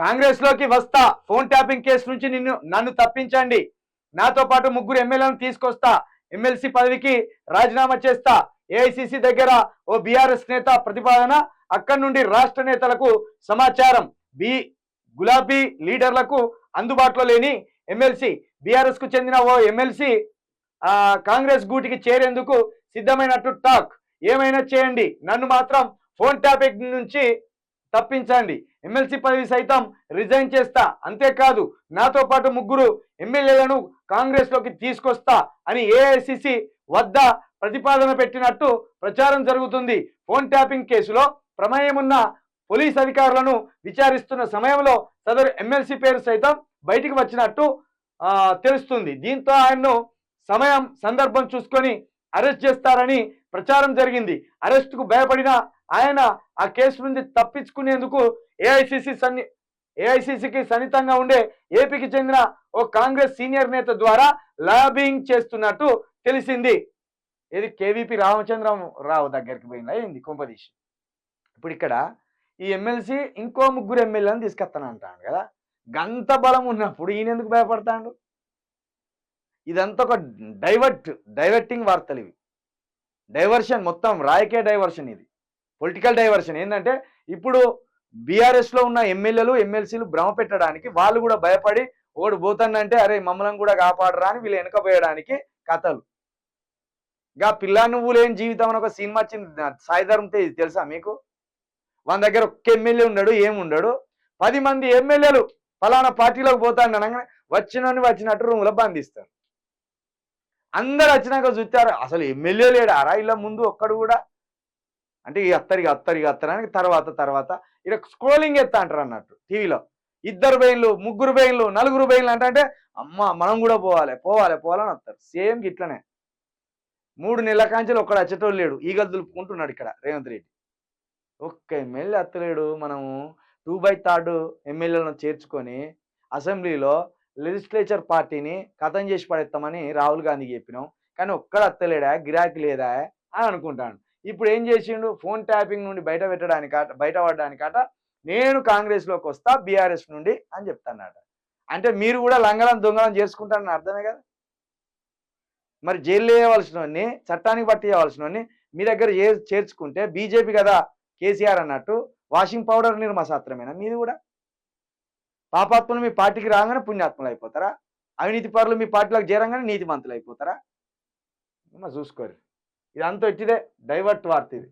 కాంగ్రెస్లోకి వస్తా. Phone tapping case నుంచి నిన్ను నన్ను తప్పించండి. నాతో పాటు ముగ్గురు ఎమ్మెల్యేలను తీసుకొస్తా. ఎమ్మెల్సీ పదవికి రాజీనామా చేస్తా. ఏఐసిసి దగ్గర ఓ బీఆర్ఎస్ నేత ప్రతిపాదన అక్కడి నుండి రాష్ట్ర నేతలకు సమాచారం. బి గులాబీ లీడర్లకు అందుబాటులో లేని ఎమ్మెల్సీ బీఆర్ఎస్కు చెందిన ఓ ఎమ్మెల్సీ ఆ కాంగ్రెస్ గూటికి చేరేందుకు సిద్ధమైనట్టు టాక్. ఏమైనా చేయండి. నన్ను మాత్రం ఫోన్ ట్యాపింగ్ నుంచి తప్పించండి. ఎమ్మెల్సీ పదవి సైతం రిజైన్ చేస్తా. అంతేకాదు నాతో పాటు ముగ్గురు ఎమ్మెల్యేలను కాంగ్రెస్లోకి తీసుకొస్తా అని ఏఐసిసి వద్ద ప్రతిపాదన పెట్టినట్టు ప్రచారం జరుగుతుంది. ఫోన్ ట్యాపింగ్ కేసులో ప్రమేయం ఉన్న పోలీస్ అధికారులను విచారిస్తున్న సమయంలో సదరు ఎమ్మెల్సీ పేరు సైతం బయటికి వచ్చినట్టు తెలుస్తుంది. దీంతో ఆయన్ను సమయం సందర్భం చూసుకొని అరెస్ట్ చేస్తారని ప్రచారం జరిగింది. అరెస్టుకు భయపడిన ఆయన ఆ కేసు నుంచి తప్పించుకునేందుకు ఏఐసిసి సన్ని ఏఐసిసికి సన్నిహితంగా ఉండే ఏపీకి చెందిన ఓ కాంగ్రెస్ సీనియర్ నేత ద్వారా లాబింగ్ చేస్తున్నట్టు తెలిసింది. ఇది కేవీపీ రామచంద్రరావు దగ్గరికి పోయిందా? ఏంది కుంపదీష్ ఇప్పుడు ఇక్కడ ఈ ఎమ్మెల్సీ ఇంకో ముగ్గురు ఎమ్మెల్యేలను తీసుకొస్తాను అంటాడు కదా. గంత బలం ఉన్నప్పుడు ఈయన ఎందుకు భయపడతాడు? ఇదంతా ఒక డైవర్ట్ డైవర్టింగ్ వార్తలు ఇవి. డైవర్షన్ మొత్తం రాయకే డైవర్షన్ ఇది. పొలిటికల్ డైవర్షన్ ఏంటంటే ఇప్పుడు బీఆర్ఎస్లో ఉన్న ఎమ్మెల్యేలు ఎమ్మెల్సీలు భ్రమ పెట్టడానికి వాళ్ళు కూడా భయపడి ఓడి పోతానంటే అరే మమ్మల్ని కూడా కాపాడరా అని వీళ్ళు వెనకపోయడానికి కథలు. గా పిల్ల నువ్వు లేని జీవితం అని ఒక సినిమా వచ్చింది. సాయిధరం తేజ్ తెలుసా మీకు? మన దగ్గర ఒక్క ఎమ్మెల్యే ఉన్నాడు ఏముండడు? పది మంది ఎమ్మెల్యేలు ఫలానా పార్టీలోకి పోతాను అనగానే వచ్చినని వచ్చినట్టు రూమ్లో బంధిస్తారు. అందరు వచ్చినాక చూస్తారు. అసలు ఎమ్మెల్యే లేడారా? ఇలా ముందు ఒక్కడు కూడా. అంటే ఈ అత్తరికి అత్తరికి అత్తరానికి తర్వాత తర్వాత ఇలా స్క్రోలింగ్ ఎత్తా అంటారు అన్నట్టు టీవీలో. ఇద్దరు బెయిన్లు ముగ్గురు బెయిన్లు నలుగురు బెయిన్లు అంటే అంటే అమ్మ మనం కూడా పోవాలి పోవాలి పోవాలని వస్తారు. సేమ్ ఇట్లనే మూడు నెలల కాంచెలు ఒక్కడ వచ్చేటోళ్ళు లేడు. ఈగలు దులుపుకుంటున్నాడు ఇక్కడ రేవంత్ రెడ్డి. ఒక్క ఎమ్మెల్యే అత్తలేడు మనము. టూ బై థర్డ్ ఎమ్మెల్యేలను చేర్చుకొని అసెంబ్లీలో లెజిస్లేచర్ పార్టీని కథం చేసి పడేస్తామని రాహుల్ గాంధీకి చెప్పినాం. కానీ ఒక్కడ అత్తలేడా? గిరాకీ లేదా? అని అనుకుంటాను ఇప్పుడు ఏం చేసిండు? ఫోన్ ట్యాపింగ్ నుండి బయట పెట్టడానికట బయట పడడానికట నేను కాంగ్రెస్లోకి వస్తా బీఆర్ఎస్ నుండి అని చెప్తానట. అంటే మీరు కూడా లంగలం దొంగలం చేసుకుంటారని అర్థమే కదా? మరి జైలు వేయవలసినవన్ని చట్టానికి పట్టియవలసిన మీ దగ్గర చేర్చుకుంటే బీజేపీ కదా కేసీఆర్ అన్నట్టు వాషింగ్ పౌడర్ నిర్మశాస్త్రమేనా మీది కూడా? పాపాత్ములు మీ పార్టీకి రాగానే పుణ్యాత్ములు అయిపోతారా? అవినీతి పరులు మీ పార్టీలోకి చేరంగానే నీతిమంతులు అయిపోతారా? చూసుకోరు. ఇదంతా వచ్చిదే డైవర్ట్ వార్త ఇది.